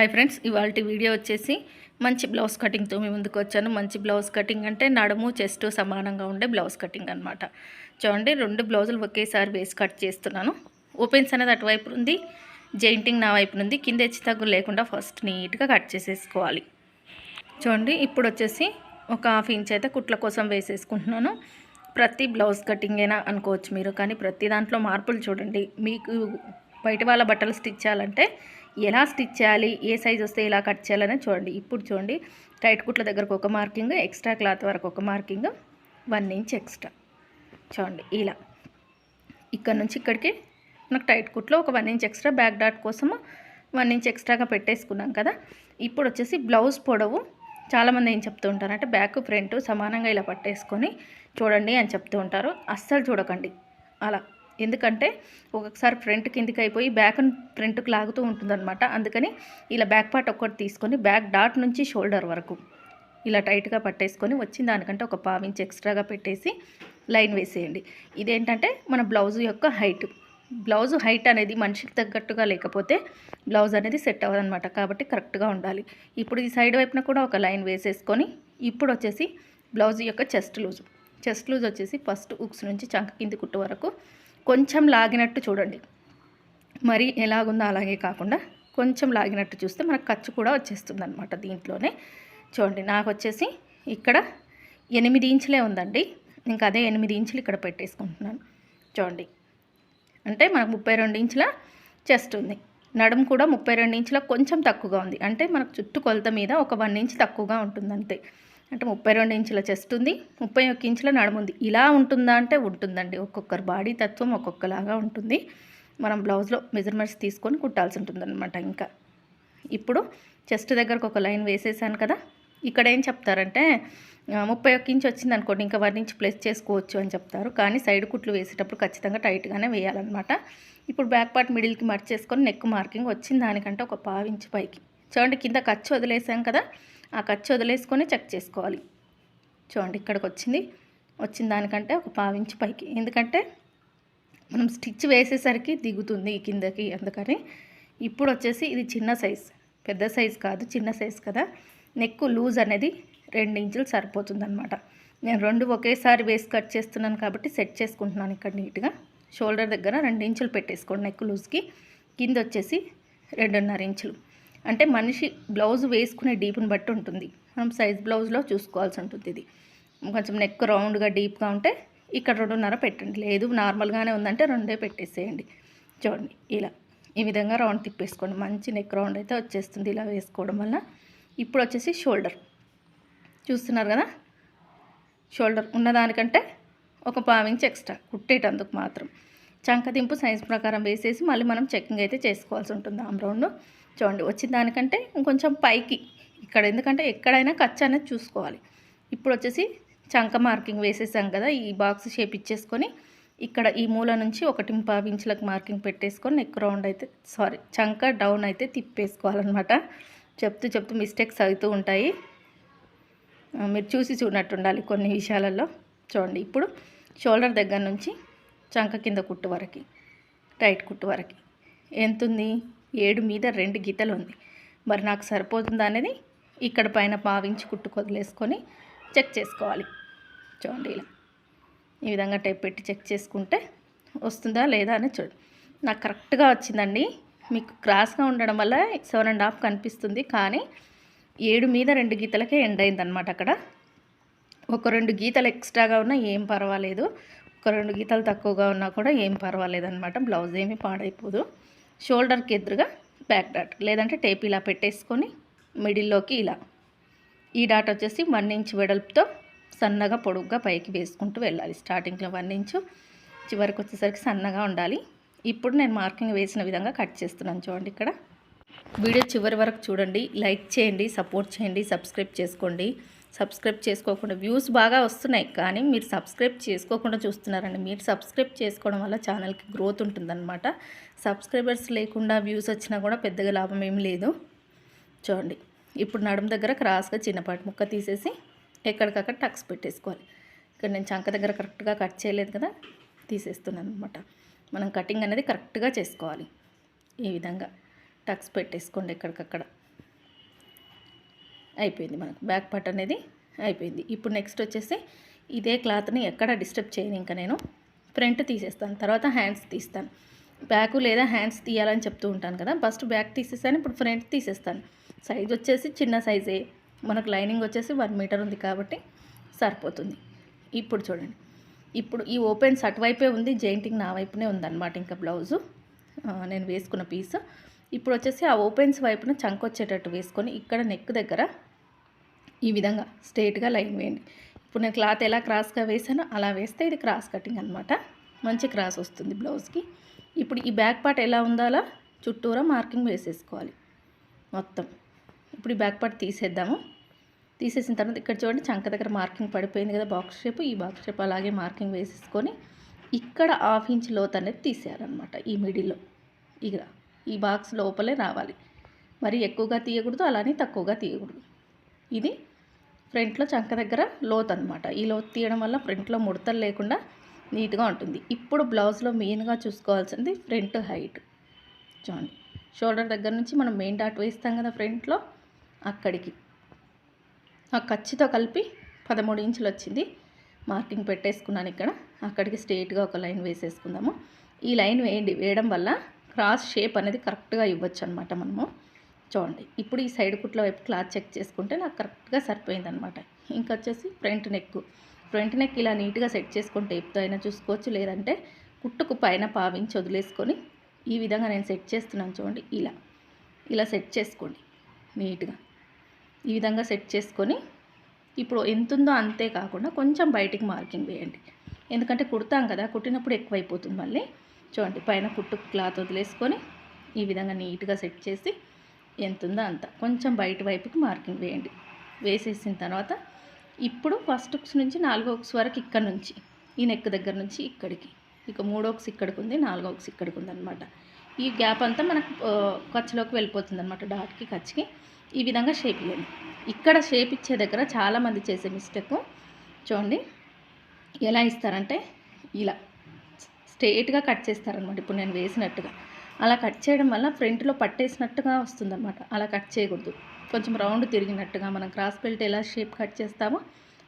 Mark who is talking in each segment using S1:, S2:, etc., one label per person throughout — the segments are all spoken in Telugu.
S1: హాయ్ ఫ్రెండ్స్ ఇవాళ వీడియో వచ్చేసి మంచి బ్లౌజ్ కటింగ్తో మీ ముందుకు వచ్చాను. మంచి బ్లౌజ్ కటింగ్ అంటే నడుము చెస్ట్ సమానంగా ఉండే బ్లౌజ్ కటింగ్ అనమాట చూడండి రెండు బ్లౌజులు ఒకేసారి వేసి కట్ చేస్తున్నాను. ఓపెన్స్ అనేది అటువైపు ఉంది జెయింటింగ్ నా వైపు ఉంది. కింద హెచ్చు తగ్గులు లేకుండా ఫస్ట్ నీట్గా కట్ చేసేసుకోవాలి. చూడండి ఇప్పుడు వచ్చేసి ఒక హాఫ్ ఇంచ్ అయితే కుట్ల కోసం వేసేసుకుంటున్నాను. ప్రతి బ్లౌజ్ కటింగ్ అయినా అనుకోవచ్చు మీరు కానీ ప్రతి దాంట్లో మార్పులు చూడండి. మీకు బయట వాళ్ళ బట్టలు స్టిచ్ చేయాలంటే ఎలా స్టిచ్ చేయాలి ఏ సైజ్ వస్తే ఎలా కట్ చేయాలని చూడండి. ఇప్పుడు చూడండి టైట్ కుట్ల దగ్గరకు ఒక మార్కింగ్ ఎక్స్ట్రా క్లాత్ వరకు ఒక మార్కింగ్ వన్ ఇంచ్ ఎక్స్ట్రా. చూడండి ఇలా. ఇక్కడ నుంచి ఇక్కడికి మనకు టైట్ కుట్లో ఒక one inch extra back dot కోసము వన్ ఇంచ్ ఎక్స్ట్రాగా పెట్టేసుకున్నాం కదా. ఇప్పుడు వచ్చేసి బ్లౌజ్ పొడవు. చాలామంది ఏం చెప్తూ ఉంటారు అంటే బ్యాక్ ఫ్రంట్ సమానంగా ఇలా పట్టేసుకొని చూడండి అని చెప్తూ ఉంటారు. అస్సలు చూడకండి. అలా. ఎందుకంటే ఒక్కొక్కసారి ఫ్రంట్ కిందికి అయిపోయి బ్యాక్ ఫ్రంట్కి లాగుతూ ఉంటుందన్నమాట. అందుకని ఇలా బ్యాక్ పార్ట్ ఒక్కటి తీసుకొని బ్యాక్ డాట్ నుంచి షోల్డర్ వరకు ఇలా టైట్గా పట్టేసుకొని వచ్చిన దానికంటే ఒక పావించి ఎక్స్ట్రాగా పెట్టేసి లైన్ వేసేయండి. ఇదేంటంటే మన బ్లౌజ్ యొక్క హైట్. బ్లౌజ్ హైట్ అనేది మనిషికి తగ్గట్టుగా లేకపోతే బ్లౌజ్ అనేది సెట్ అవ్వదనమాట కాబట్టి కరెక్ట్గా ఉండాలి. ఇప్పుడు ఈ సైడ్ వైపున కూడా ఒక లైన్ వేసేసుకొని ఇప్పుడు వచ్చేసి బ్లౌజ్ యొక్క చెస్ట్ లూజ్. చెస్ట్ లూజ్ వచ్చేసి ఫస్ట్ ఉక్స్ నుంచి చంక కింది కుట్టు వరకు కొంచెం లాగినట్టు చూడండి. మరి ఎలాగుందో అలాగే కాకుండా కొంచెం లాగినట్టు చూస్తే మనకు ఖర్చు కూడా వచ్చేస్తుంది అనమాట దీంట్లోనే. చూడండి నాకు వచ్చేసి ఇక్కడ ఎనిమిది ఇంచులే ఉందండి. ఇంకా అదే ఎనిమిది ఇంచులు ఇక్కడ పెట్టేసుకుంటున్నాను. చూడండి అంటే మనకు ముప్పై రెండు ఇంచుల చెస్ట్ ఉంది. నడుము కూడా ముప్పై రెండు ఇంచుల కొంచెం తక్కువగా ఉంది. అంటే మనకు చుట్టూ కొలత మీద ఒక వన్ ఇంచ్ తక్కువగా ఉంటుంది అంతే అంటే ముప్పై రెండు ఇంచుల చెస్ట్ ఉంది ముప్పై ఒక్క ఇంచుల నడుముంది ఇలా ఉంటుందా అంటే ఉంటుందండి. ఒక్కొక్కరు బాడీ తత్వం ఒక్కొక్కలాగా ఉంటుంది. మనం బ్లౌజ్లో మెజర్మెంట్స్ తీసుకొని కుట్టాల్సి ఉంటుందన్నమాట ఇంకా. ఇప్పుడు చెస్ట్ దగ్గరకు ఒక లైన్ వేసేసాను కదా. ఇక్కడ ఏం చెప్తారంటే ముప్పై ఒక్క ఇంచ్ వచ్చింది అనుకోండి ఇంకా వన్ ఇంచ్ ప్లస్ చేసుకోవచ్చు అని చెప్తారు. కానీ సైడ్ కుట్లు వేసేటప్పుడు ఖచ్చితంగా టైట్గానే వేయాలన్నమాట. ఇప్పుడు బ్యాక్ పార్ట్ మిడిల్కి మర్చేసుకొని నెక్ మార్కింగ్ వచ్చింది దానికంటే ఒక పావు ఇంచ్ పైకి. చూడండి కింద ఖర్చు వదిలేసాం కదా. ఆ ఖర్చు వదిలేసుకొని చెక్ చేసుకోవాలి. చూడండి ఇక్కడికి వచ్చింది. వచ్చిన దానికంటే ఒక పావు పైకి. ఎందుకంటే మనం స్టిచ్ వేసేసరికి దిగుతుంది కిందకి అందుకని ఇప్పుడు వచ్చేసి ఇది చిన్న సైజ్. పెద్ద సైజ్ కాదు చిన్న సైజ్ కదా. నెక్ లూజ్ అనేది రెండు ఇంచులు సరిపోతుంది అనమాట నేను రెండు ఒకేసారి వేసి కట్ చేస్తున్నాను కాబట్టి సెట్ చేసుకుంటున్నాను ఇక్కడ నీట్గా. షోల్డర్ దగ్గర రెండు ఇంచులు పెట్టేసుకోండి నెక్ లూజ్కి. కింద వచ్చేసి రెండున్నర ఇంచులు. అంటే మనిషి బ్లౌజ్ వేసుకునే డీప్ని బట్టి ఉంటుంది. మనం సైజ్ బ్లౌజ్లో చూసుకోవాల్సి ఉంటుంది ఇది. కొంచెం నెక్ రౌండ్గా డీప్గా ఉంటే ఇక్కడ రెండున్నర పెట్టండి. లేదు నార్మల్గానే ఉందంటే రెండే పెట్టేసేయండి. చూడండి ఇలా. ఈ విధంగా రౌండ్ తిప్పేసుకోండి. మంచి నెక్ రౌండ్ అయితే వచ్చేస్తుంది ఇలా వేసుకోవడం వల్ల ఇప్పుడు వచ్చేసి షోల్డర్. చూస్తున్నారు కదా? షోల్డర్ ఉన్నదానికంటే ఒక పావించి ఎక్స్ట్రా కుట్టేటందుకు మాత్రం. చంకదింపు సైజ్ ప్రకారం వేసేసి మళ్ళీ మనం చెక్కింగ్ అయితే చేసుకోవాల్సి ఉంటుంది. Arm round. చూడండి వచ్చిన దానికంటే ఇంకొంచెం పైకి ఇక్కడ. ఎందుకంటే ఎక్కడైనా ఖర్చు అనేది చూసుకోవాలి. ఇప్పుడు వచ్చేసి చంక మార్కింగ్ వేసేసాం కదా ఈ బాక్స్ షేప్ ఇచ్చేసుకొని ఇక్కడ ఈ మూల నుంచి ఒకటి పావు ఇంచులకు మార్కింగ్ పెట్టేసుకొని నెక్ రౌండ్ అయితే సారీ చంక డౌన్ అయితే తిప్పేసుకోవాలన్నమాట. చెప్తూ చెప్తూ మిస్టేక్స్ అవుతూ ఉంటాయి. మీరు చూసి చూడనట్టు ఉండాలి కొన్ని విషయాలలో. చూడండి ఇప్పుడు షోల్డర్ దగ్గర నుంచి చంక కింద కుట్టు వరకు టైట్ కుట్టు వరకు. ఎంత ఉంది ఏడు మీద రెండు గీతలు ఉంది. మరి నాకు సరిపోతుందా అనేది ఇక్కడ పైన పావించి కుట్టు కొదిలేసుకొని చెక్ చేసుకోవాలి. చూడండి ఇలా. ఈ విధంగా టైప్ పెట్టి చెక్ చేసుకుంటే వస్తుందా లేదా అని చూడండి నాకు కరెక్ట్గా వచ్చిందండి. మీకు క్రాస్గా ఉండడం వల్ల సెవెన్ అండ్ హాఫ్ కనిపిస్తుంది. కానీ ఏడు మీద రెండు గీతలకే ఎండ్ అయిందనమాట అక్కడ. ఒక రెండు గీతలు ఎక్స్ట్రాగా ఉన్నా ఏం పర్వాలేదు. ఒక రెండు గీతలు తక్కువగా ఉన్నా కూడా ఏం పర్వాలేదు అనమాట బ్లౌజ్ ఏమీ పాడైపోదు. షోల్డర్కి ఎదురుగా బ్యాక్ డాట్ లేదంటే టేప్ ఇలా పెట్టేసుకొని మిడిల్లోకి ఇలా. ఈ డాట్ వచ్చేసి వన్ ఇంచ్ వెడల్పుతో సన్నగా పొడుగ్గా పైకి వేసుకుంటూ వెళ్ళాలి. స్టార్టింగ్లో వన్ ఇంచు చివరికి వచ్చేసరికి సన్నగా ఉండాలి. ఇప్పుడు నేను మార్కింగ్ వేసిన విధంగా కట్ చేస్తున్నాను చూడండి ఇక్కడ. వీడియో చివరి వరకు చూడండి. లైక్ చేయండి సపోర్ట్ చేయండి సబ్స్క్రైబ్ చేసుకోండి. సబ్స్క్రైబ్ చేసుకోకుండా వ్యూస్ బాగా వస్తున్నాయి. కానీ మీరు సబ్స్క్రైబ్ చేసుకోకుండా చూస్తున్నారండి. మీరు సబ్స్క్రైబ్ చేసుకోవడం వల్ల ఛానల్కి గ్రోత్ ఉంటుందన్నమాట. సబ్స్క్రైబర్స్ లేకుండా వ్యూస్ వచ్చినా కూడా పెద్దగా లాభం ఏం లేదు. చూడండి. ఇప్పుడు నడుము దగ్గర క్రాస్గా చిన్నపాటి ముక్క తీసేసి ఎక్కడికక్కడ టక్స్ పెట్టేసుకోవాలి. ఇక్కడ నేను చంక దగ్గర కరెక్ట్గా కట్ చేయలేదు కదా తీసేస్తున్నాను అనమాట మనం కటింగ్ అనేది కరెక్ట్గా చేసుకోవాలి. ఈ విధంగా టక్స్ పెట్టేసుకోండి ఎక్కడికక్కడ. అయిపోయింది మనకు. బ్యాక్ పార్ట్ అనేది అయిపోయింది. ఇప్పుడు నెక్స్ట్ వచ్చేసి ఇదే క్లాత్ని ఎక్కడ డిస్టర్బ్ చేయను ఇంకా నేను. ఫ్రంట్ తీసేస్తాను తర్వాత హ్యాండ్స్ తీస్తాను. బ్యాక్ లేదా హ్యాండ్స్ తీయాలని చెప్తూ ఉంటాను కదా. ఫస్ట్ బ్యాక్ తీసేస్తాను ఇప్పుడు ఫ్రంట్ తీసేస్తాను. సైజ్ వచ్చేసి చిన్న సైజే. మనకు లైనింగ్ వచ్చేసి వన్ మీటర్ ఉంది కాబట్టి సరిపోతుంది. ఇప్పుడు చూడండి. ఇప్పుడు ఈ ఓపెన్స్ అటువైపే ఉంది జైంటింగ్ నా వైపునే ఉందన్నమాట ఇంకా బ్లౌజు. నేను వేసుకున్న పీస్. ఇప్పుడు వచ్చేసి ఆ ఓపెన్స్ వైపున చంక వచ్చేటట్టు వేసుకొని ఇక్కడ నెక్ దగ్గర ఈ విధంగా స్ట్రేట్గా లైన్ వేయండి. ఇప్పుడు నేను క్లాత్ ఎలా క్రాస్గా వేసానో అలా వేస్తే ఇది క్రాస్ కటింగ్ అనమాట మంచి క్రాస్ వస్తుంది బ్లౌజ్కి ఇప్పుడు ఈ బ్యాక్ పార్ట్ ఎలా ఉండాలా చుట్టూరా మార్కింగ్ వేసేసుకోవాలి. మొత్తం. ఇప్పుడు ఈ బ్యాక్ పార్ట్ తీసేద్దాము. తీసేసిన తర్వాత ఇక్కడ చూడండి చంక దగ్గర మార్కింగ్ పడిపోయింది కదా బాక్స్ షేప్ ఈ బాక్స్ షేప్ అలాగే మార్కింగ్ వేసేసుకొని ఇక్కడ హాఫ్ ఇంచ్ లోత్ అనేది తీసేయాలన్నమాట ఈ మిడిల్లో ఇక ఈ బాక్స్ లోపలే రావాలి. మరి ఎక్కువగా తీయకూడదు అలానే తక్కువగా తీయకూడదు. ఇది ఫ్రంట్లో చంక దగ్గర లోత్ అనమాట ఈ లోత్ తీయడం వల్ల ఫ్రంట్లో ముడతలు లేకుండా నీట్గా ఉంటుంది. ఇప్పుడు బ్లౌజ్లో మెయిన్గా చూసుకోవాల్సింది ఫ్రంట్ హైట్. చూడండి. షోల్డర్ దగ్గర నుంచి మనం మెయిన్ డాట్ వేస్తాం కదా ఫ్రంట్లో అక్కడికి. ఆ ఖర్చుతో కలిపి పదమూడు ఇంచులు వచ్చింది. మార్కింగ్ పెట్టేసుకున్నాను ఇక్కడ. అక్కడికి స్ట్రేట్గా ఒక లైన్ వేసేసుకుందాము. ఈ లైన్ వేయండి. వేయడం వల్ల క్రాస్ షేప్ అనేది కరెక్ట్గా ఇవ్వచ్చు అనమాట మనము. చూడండి ఇప్పుడు ఈ సైడ్ కుట్ల వైపు క్లాత్ చెక్ చేసుకుంటే నాకు కరెక్ట్గా సరిపోయిందనమాట. ఇంకా ఇంకొచ్చేసి ఫ్రంట్ నెక్. ఫ్రంట్ నెక్ ఇలా నీట్గా సెట్ చేసుకుంటే టేప్తో అయినా చూసుకోవచ్చు లేదంటే కుట్టుకు పైన పావించి వదిలేసుకొని ఈ విధంగా నేను సెట్ చేస్తున్నాను చూడండి ఇలా. ఇలా సెట్ చేసుకోండి నీట్గా. ఈ విధంగా సెట్ చేసుకొని ఇప్పుడు ఎంత ఉందో అంతే కాకుండా కొంచెం బయటికి మార్కింగ్ వేయండి. ఎందుకంటే కుడతాం కదా కుట్టినప్పుడు ఎక్కువైపోతుంది మళ్ళీ. చూడండి పైన కుట్టు క్లాత్ వదిలేసుకొని ఈ విధంగా నీట్గా సెట్ చేసి ఎంత ఉందో అంత. కొంచెం బయట వైపుకి మార్కింగ్ వేయండి. వేసేసిన తర్వాత ఇప్పుడు ఫస్ట్ ఒక్స్ నుంచి నాలుగో ఒక్స్ వరకు ఇక్కడ నుంచి ఈ నెక్ దగ్గర నుంచి ఇక్కడికి. ఇక మూడో ఒక్స్ ఇక్కడికి ఉంది నాలుగో ఒక్స్ ఇక్కడికి ఉంది అనమాట ఈ గ్యాప్ అంతా మనకు ఆ, ఖర్చులోకి వెళ్ళిపోతుంది అనమాట డాట్కి ఖర్చుకి. ఈ విధంగా షేప్ ఇవ్వండి. ఇక్కడ షేప్ ఇచ్చే దగ్గర చాలామంది చేసే మిస్టేక్ చూడండి ఎలా ఇస్తారంటే ఇలా. స్ట్రేట్గా కట్ చేస్తారనమాట. ఇప్పుడు నేను వేసినట్టుగా. అలా కట్ చేయడం వల్ల ఫ్రంట్లో పట్టేసినట్టుగా వస్తుందన్నమాట అలా కట్ చేయకూడదు. కొంచెం రౌండ్ తిరిగినట్టుగా మనం క్రాస్ బెల్ట్ ఎలా షేప్ కట్ చేస్తామో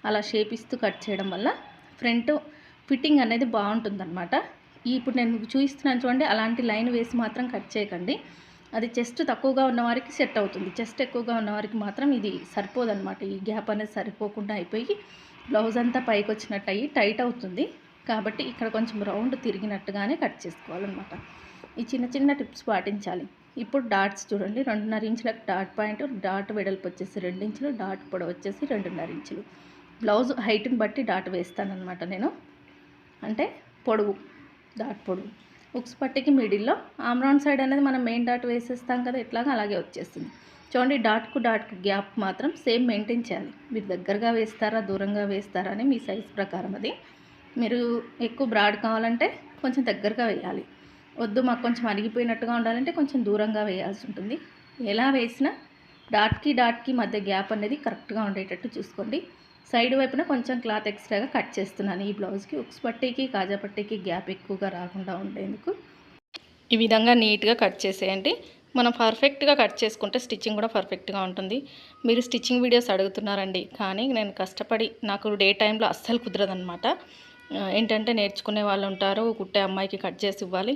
S1: అలా షేప్ ఇస్తూ కట్ చేయడం వల్ల ఫ్రంట్ ఫిట్టింగ్ అనేది బాగుంటుందన్నమాట ఇప్పుడు నేను చూపిస్తున్నాను చూడండి. అలాంటి లైన్ వేసి మాత్రం కట్ చేయకండి. అది చెస్ట్ తక్కువగా ఉన్నవారికి సెట్ అవుతుంది. చెస్ట్ ఎక్కువగా ఉన్నవారికి మాత్రం ఇది సరిపోదన్నమాట ఈ గ్యాప్ అనేది సరిపోకుండా అయిపోయి బ్లౌజ్ అంతా పైకి వచ్చినట్టు అయ్యి టైట్ అవుతుంది. కాబట్టి ఇక్కడ కొంచెం రౌండ్ తిరిగినట్టుగానే కట్ చేసుకోవాలన్నమాట. ఈ చిన్న చిన్న టిప్స్ పాటించాలి. ఇప్పుడు డాట్స్ చూడండి. రెండున్నర ఇంచులకు డాట్ పాయింట్ డాట్ వెడల్పు వచ్చేసి రెండు ఇంచులు డాట్ పొడవు వచ్చేసి రెండున్నర ఇంచులు. బ్లౌజ్ హైట్ని బట్టి డాట్ వేస్తానన్నమాట నేను. అంటే పొడవు డాట్ పొడవు. ఉక్స్ పట్టికి మిడిల్లో ఆమ్రాన్ సైడ్ అనేది మనం మెయిన్ డాట్ వేసేస్తాం కదా ఇట్లాగా అలాగే వచ్చేస్తుంది. చూడండి డాట్కు డాట్కు గ్యాప్ మాత్రం సేమ్ మెయింటైన్ చేయాలి. మీరు దగ్గరగా వేస్తారా దూరంగా వేస్తారా అని మీ సైజ్ ప్రకారం అది. మీరు ఎక్కువ బ్రాడ్ కావాలంటే కొంచెం దగ్గరగా వేయాలి. వద్దు మాకు కొంచెం అరిగిపోయినట్టుగా ఉండాలంటే కొంచెం దూరంగా వేయాల్సి ఉంటుంది. ఎలా వేసినా డాట్కి డాట్కి మధ్య గ్యాప్ అనేది కరెక్ట్గా ఉండేటట్టు చూసుకోండి. సైడ్ వైపున కొంచెం క్లాత్ ఎక్స్ట్రాగా కట్ చేస్తున్నాను ఈ బ్లౌజ్కి. ఉక్స్ పట్టీకి కాజా పట్టీకి గ్యాప్ ఎక్కువగా రాకుండా ఉండేందుకు. ఈ విధంగా నీట్గా కట్ చేసేయండి. మనం పర్ఫెక్ట్గా కట్ చేసుకుంటే స్టిచ్చింగ్ కూడా పర్ఫెక్ట్గా ఉంటుంది. మీరు స్టిచ్చింగ్ వీడియోస్ అడుగుతున్నారండి కానీ నేను కష్టపడి నాకు డే టైంలో అస్సలు కుదరదనమాట ఏంటంటే నేర్చుకునే వాళ్ళు ఉంటారు కుట్టే అమ్మాయికి కట్ చేసి ఇవ్వాలి.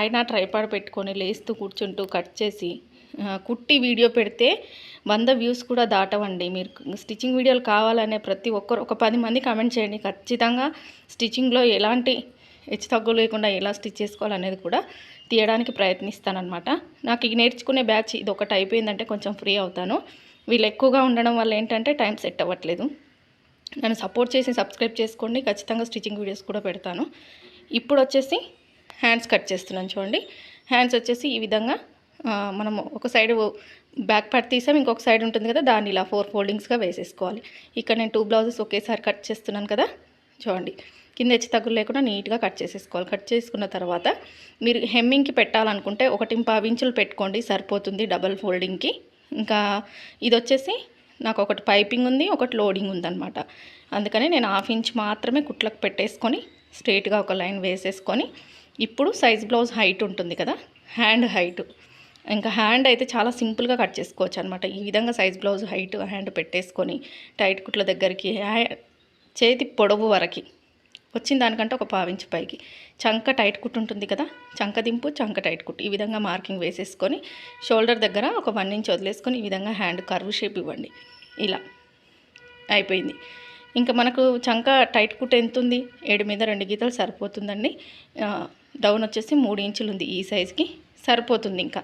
S1: అయినా ట్రైపాడ్ పెట్టుకొని లేస్తూ కూర్చుంటూ కట్ చేసి కుట్టి వీడియో పెడితే వంద వ్యూస్ కూడా దాటవండి. మీరు స్టిచ్చింగ్ వీడియోలు కావాలనే ప్రతి ఒక్కరు ఒక పది మంది కమెంట్ చేయండి. ఖచ్చితంగా స్టిచ్చింగ్లో ఎలాంటి హెచ్చు తగ్గు లేకుండా ఎలా స్టిచ్ చేసుకోవాలనేది కూడా తీయడానికి ప్రయత్నిస్తానమాట నాకు ఇది నేర్చుకునే బ్యాచ్ ఇది ఒకటి అయిపోయిందంటే కొంచెం ఫ్రీ అవుతాను. వీళ్ళు ఎక్కువగా ఉండడం వల్ల ఏంటంటే టైం సెట్ అవ్వట్లేదు. నన్ను సపోర్ట్ చేసి సబ్స్క్రైబ్ చేసుకోండి. ఖచ్చితంగా స్టిచ్చింగ్ వీడియోస్ కూడా పెడతాను. ఇప్పుడు వచ్చేసి హ్యాండ్స్ కట్ చేస్తున్నాను చూడండి. హ్యాండ్స్ వచ్చేసి ఈ విధంగా మనము ఒక సైడ్ బ్యాక్ పార్ట్ తీసాం ఇంకొక సైడ్ ఉంటుంది కదా దాన్ని ఇలా ఫోర్ ఫోల్డింగ్స్గా వేసేసుకోవాలి. ఇక్కడ నేను టూ బ్లౌజెస్ ఒకేసారి కట్ చేస్తున్నాను కదా చూడండి. కింద హెచ్చు తగ్గులు లేకుండా నీట్గా కట్ చేసేసుకోవాలి. కట్ చేసుకున్న తర్వాత మీరు హెమ్మింగ్కి పెట్టాలనుకుంటే ఒకటి పావు ఇంచులు పెట్టుకోండి సరిపోతుంది డబల్ ఫోల్డింగ్కి. ఇంకా ఇది వచ్చేసి నాకు ఒకటి పైపింగ్ ఉంది ఒకటి లోడింగ్ ఉందన్నమాట. అందుకని నేను హాఫ్ ఇంచ్ మాత్రమే కుట్లకు పెట్టేసుకొని స్ట్రేట్గా ఒక లైన్ వేసేసుకొని ఇప్పుడు సైజ్ బ్లౌజ్ హైట్ ఉంటుంది కదా హ్యాండ్ హైట్. ఇంకా హ్యాండ్ అయితే చాలా సింపుల్గా కట్ చేసుకోవచ్చు అనమాట ఈ విధంగా సైజ్ బ్లౌజ్ హైట్ హ్యాండ్ పెట్టేసుకొని టైట్ కుట్ల దగ్గరికి హ్యా- చేతి పొడవు వరకు. వచ్చిన దానికంటే ఒక పావించి పైకి. చంక టైట్ కుట్టు ఉంటుంది కదా? చంక దింపు చంక టైట్ కుట్టు. ఈ విధంగా మార్కింగ్ వేసేసుకొని షోల్డర్ దగ్గర ఒక వన్ ఇంచ్ వదిలేసుకొని ఈ విధంగా హ్యాండ్ కర్వ్ షేప్ ఇవ్వండి. ఇలా అయిపోయింది. ఇంకా మనకు చంక టైట్ కుట్ ఎంత ఉంది ఏడు మీద రెండు గీతలు సరిపోతుందండి. డౌన్ వచ్చేసి మూడు ఇంచులు ఉంది ఈ సైజ్కి. సరిపోతుంది ఇంకా.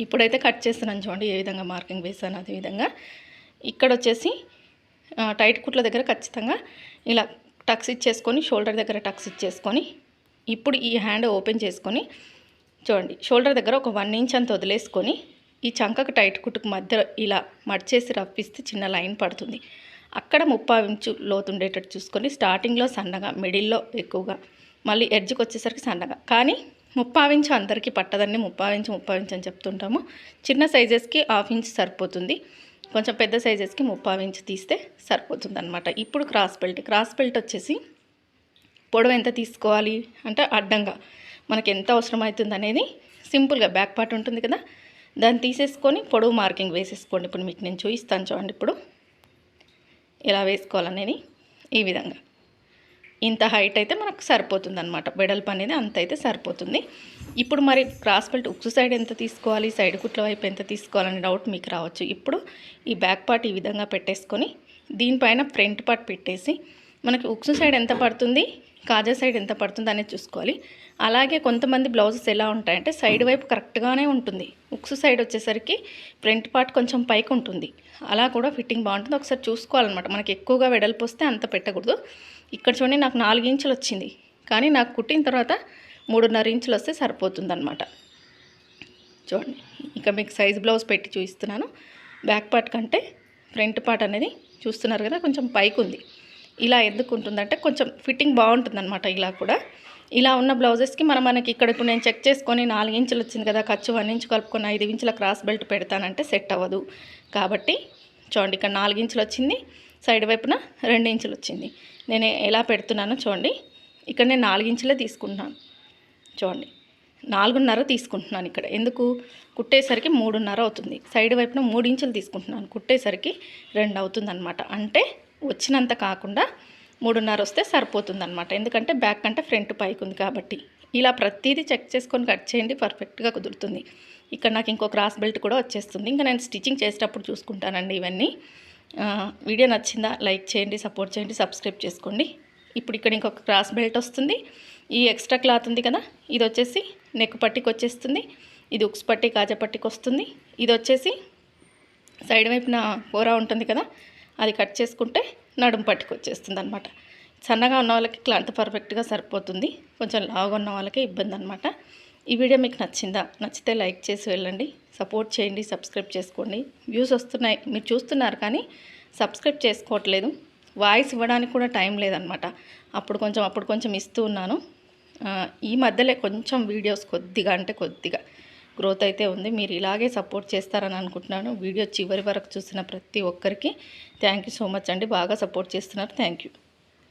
S1: ఇప్పుడైతే కట్ చేస్తున్నాను చూడండి ఏ విధంగా మార్కింగ్ వేసాను అదే విధంగా. ఇక్కడ వచ్చేసి టైట్ కుట్ల దగ్గర ఖచ్చితంగా ఇలా టక్స్ ఇచ్చేసుకొని షోల్డర్ దగ్గర టక్స్ ఇచ్చేసుకొని ఇప్పుడు ఈ హ్యాండ్ ఓపెన్ చేసుకొని చూడండి షోల్డర్ దగ్గర ఒక వన్ ఇంచ్ అంత వదిలేసుకొని ఈ చంకకు టైట్ కుట్టుకు మధ్య ఇలా మడిచేసి రప్పిస్తే చిన్న లైన్ పడుతుంది. అక్కడ ముప్పై ఇంచు లోతు ఉండేటట్టు చూసుకొని స్టార్టింగ్లో సన్నగా మిడిల్లో ఎక్కువగా మళ్ళీ ఎడ్జ్కి వచ్చేసరికి సన్నగా. కానీ ముప్పై ఇంచు అందరికీ పట్టదండి ముప్పై ఇంచు ముప్పై ఇంచు అని చెప్తుంటాము. చిన్న సైజెస్కి హాఫ్ ఇంచ్ సరిపోతుంది. కొంచెం పెద్ద సైజెస్కి ముప్పావు ఇంచ్ తీస్తే సరిపోతుంది అనమాట ఇప్పుడు క్రాస్ బెల్ట్. క్రాస్ బెల్ట్ వచ్చేసి పొడవు ఎంత తీసుకోవాలి? అంటే అడ్డంగా మనకి ఎంత అవసరం అవుతుంది అనేది సింపుల్గా బ్యాక్ పార్ట్ ఉంటుంది కదా? దాన్ని తీసేసుకొని పొడవు మార్కింగ్ వేసేసుకోండి. ఇప్పుడు మీకు నేను చూపిస్తాను చూడండి ఇప్పుడు. ఇలా వేసుకోవాలనేది ఈ విధంగా. ఇంత హైట్ అయితే మనకు సరిపోతుంది అనమాట వెడల్పు అనేది అంత అయితే సరిపోతుంది. ఇప్పుడు మరి క్రాస్ బెల్ట్ ఉక్సు సైడ్ ఎంత తీసుకోవాలి? సైడ్ కుట్ల వైపు ఎంత తీసుకోవాలనే డౌట్ మీకు రావచ్చు. ఇప్పుడు ఈ బ్యాక్ పార్ట్ ఈ విధంగా పెట్టేసుకొని దీనిపైన ఫ్రంట్ పార్ట్ పెట్టేసి మనకి ఉక్సు సైడ్ ఎంత పడుతుంది? కాజా సైడ్ ఎంత పడుతుంది అనేది చూసుకోవాలి. అలాగే కొంతమంది బ్లౌజెస్ ఎలా ఉంటాయంటే సైడ్ వైపు కరెక్ట్గానే ఉంటుంది. ఉక్సు సైడ్ వచ్చేసరికి ఫ్రంట్ పార్ట్ కొంచెం పైకి ఉంటుంది అలా కూడా ఫిట్టింగ్ బాగుంటుంది. ఒకసారి చూసుకోవాలన్నమాట. మనకి ఎక్కువగా వెడల్పు వస్తే అంత పెట్టకూడదు. ఇక్కడ చూడండి నాకు నాలుగు ఇంచులు వచ్చింది. కానీ నాకు కుట్టిన తర్వాత మూడున్నర ఇంచులు వస్తే సరిపోతుంది చూడండి ఇక మీకు సైజ్ బ్లౌజ్ పెట్టి చూపిస్తున్నాను. బ్యాక్ పార్ట్ కంటే ఫ్రంట్ పార్ట్ అనేది చూస్తున్నారు కదా కొంచెం పైకి ఉంది. ఇలా ఎందుకు ఉంటుందంటే కొంచెం ఫిట్టింగ్ బాగుంటుందన్నమాట ఇలా కూడా. ఇలా ఉన్న బ్లౌజెస్కి మనం మనకి ఇక్కడ ఇప్పుడు నేను చెక్ చేసుకొని నాలుగు ఇంచులు వచ్చింది కదా ఖర్చు వన్ ఇంచు కలుపుకొని ఐదు ఇంచుల క్రాస్ బెల్ట్ పెడతానంటే సెట్ అవ్వదు. కాబట్టి చూడండి ఇక్కడ నాలుగు ఇంచులు వచ్చింది. సైడ్ వైపున రెండు ఇంచులు వచ్చింది. నేను ఎలా పెడుతున్నానో చూడండి. ఇక్కడ నేను నాలుగించులే తీసుకుంటున్నాను. చూడండి. నాలుగున్నర తీసుకుంటున్నాను ఇక్కడ. ఎందుకు? కుట్టేసరికి మూడున్నర అవుతుంది. సైడ్ వైపున మూడు ఇంచులు తీసుకుంటున్నాను. కుట్టేసరికి రెండు అవుతుంది అంటే వచ్చినంత కాకుండా మూడున్నర వస్తే సరిపోతుంది అనమాట ఎందుకంటే బ్యాక్ అంటే ఫ్రంట్ పైకి ఉంది కాబట్టి. ఇలా ప్రతిదీ చెక్ చేసుకొని కట్ చేయండి. పర్ఫెక్ట్గా కుదురుతుంది. ఇక్కడ నాకు ఇంకో క్రాస్ బెల్ట్ కూడా వచ్చేస్తుంది. ఇంకా నేను స్టిచ్చింగ్ చేసేటప్పుడు చూసుకుంటానండి ఇవన్నీ. వీడియో నచ్చిందా లైక్ చేయండి సపోర్ట్ చేయండి సబ్స్క్రైబ్ చేసుకోండి. ఇప్పుడు ఇక్కడ ఇంకొక క్రాస్ బెల్ట్ వస్తుంది. ఈ ఎక్స్ట్రా క్లాత్ ఉంది కదా ఇది వచ్చేసి నెక్ పట్టికి వచ్చేస్తుంది. ఇది ఉక్స్ పట్టి కాజా పట్టికి వస్తుంది. ఇది వచ్చేసి సైడ్ వైపున కూర ఉంటుంది కదా అది కట్ చేసుకుంటే నడుము పట్టుకు వచ్చేస్తుంది అనమాట సన్నగా ఉన్న వాళ్ళకి క్లాత్ పర్ఫెక్ట్గా సరిపోతుంది. కొంచెం లావుగా ఉన్న వాళ్ళకి ఇబ్బంది అనమాట ఈ వీడియో మీకు నచ్చిందా? నచ్చితే లైక్ చేసి వెళ్ళండి. సపోర్ట్ చేయండి సబ్స్క్రైబ్ చేసుకోండి. వ్యూస్ వస్తున్నాయి మీరు చూస్తున్నారు కానీ సబ్స్క్రైబ్ చేసుకోవట్లేదు. వాయిస్ ఇవ్వడానికి కూడా టైం లేదనమాట అప్పుడు కొంచెం అప్పుడు కొంచెం ఇస్తూ ఉన్నాను. ఈ మధ్యలో కొంచెం వీడియోస్ కొద్దిగా అంటే కొద్దిగా గ్రోత్ అయితే ఉంది. మీరు ఇలాగే సపోర్ట్ చేస్తారని అనుకుంటున్నాను. వీడియో చివరి వరకు చూసిన ప్రతి ఒక్కరికి థ్యాంక్ యూ సో మచ్ అండి. బాగా సపోర్ట్ చేస్తున్నారు. Thank you